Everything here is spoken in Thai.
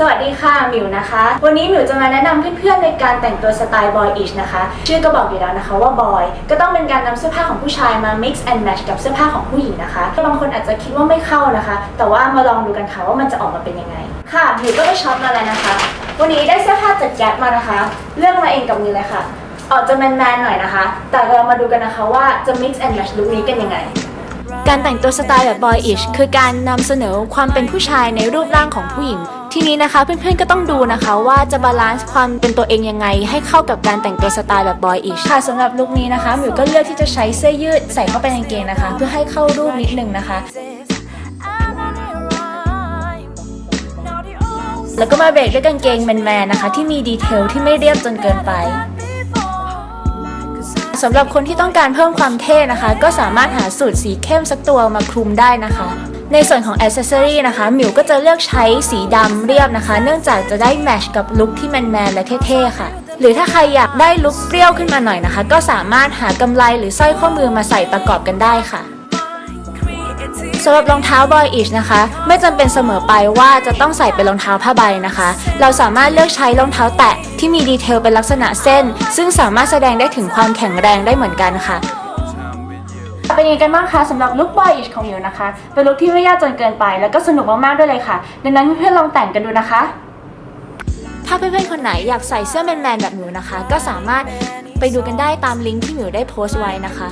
สวัสดีค่ะหมิวนะคะ วันนี้หมิวจะมาแนะนำเพื่อนๆในการแต่งตัวสไตล์บอยอิชนะคะ ชื่อก็บอกอยู่แล้วนะคะว่าบอย ก็ต้องเป็นการนำเสื้อผ้าของผู้ชายมา mix and match กับเสื้อผ้าของผู้หญิงนะคะบางคนอาจจะคิดว่าไม่เข้านะคะ แต่ว่ามาลองดูกันค่ะว่ามันจะออกมาเป็นยังไง ค่ะหมิวก็ไปช็อปมาแล้วนะคะ วันนี้ได้เสื้อผ้าจากแก๊ปมานะคะ เลือกมาเองกับมือเลยค่ะ ออกจะแมนๆหน่อยนะคะ แต่เรามาดูกันนะคะว่าจะ mix and match ลุคนี้กันยังไงการแต่งตัวสไตล์แบบบอยอิชคือการนำเสนอความเป็นผู้ชายในรูปร่างของผู้หญิง ทีนี้นะคะเพื่อนๆก็ต้องดูนะคะว่าจะบาลานซ์ความเป็นตัวเองยังไง ให้เข้ากับการแต่งตัวสไตล์แบบบอยอิชค่ะสำหรับลุคนี้นะคะหมิวก็เลือกที่จะใช้เสื้อยืดใส่เข้าไปในกางเกงนะคะ เพื่อให้เข้ารูปนิดนึงนะคะ แล้วก็มาเบรกด้วยกางเกงแมนๆนะคะ ที่มีดีเทลที่ไม่เรียบจนเกินไปสำหรับคนที่ต้องการเพิ่มความเท่นะคะ ก็สามารถหาสูตรสีเข้มสักตัวมาคลุมได้นะคะ ในส่วนของอ c เซซอรีนะคะหมิวก็จะเลือกใช้สีดำเรียบนะคะ เนื่องจากจะได้แมชกับลุคที่แมนๆและเท่ๆค่ะ หรือถ้าใครอยากได้ลุคเปรี้ยวขึ้นมาหน่อยนะคะ ก็สามารถหากำไลหรือสร้อยข้อมือมาใส่ประกอบกันได้ค่ะสำหรับรองเท้าบอยอิชนะคะ ไม่จำเป็นเสมอไปว่าจะต้องใส่เป็นรองเท้าผ้าใบนะคะ เราสามารถเลือกใช้รองเท้าแตะที่มีดีเทลเป็นลักษณะเส้น ซึ่งสามารถแสดงได้ถึงความแข็งแรงได้เหมือนกันค่ะ เป็นยังไงกันบ้างคะสำหรับลุคบอยอิชของหมิวนะคะ เป็นลุคที่ไม่ยากจนเกินไป แล้วก็สนุกมากๆด้วยเลยค่ะ ดังนั้นเพื่อนๆลองแต่งกันดูนะคะ ถ้าเพื่อนๆคนไหนอยากใส่เสื้อแมนๆแบบหมิวนะคะ ก็สามารถไปดูกันได้ตามลิงก์ที่หมิวได้โพสต์ไว้นะคะ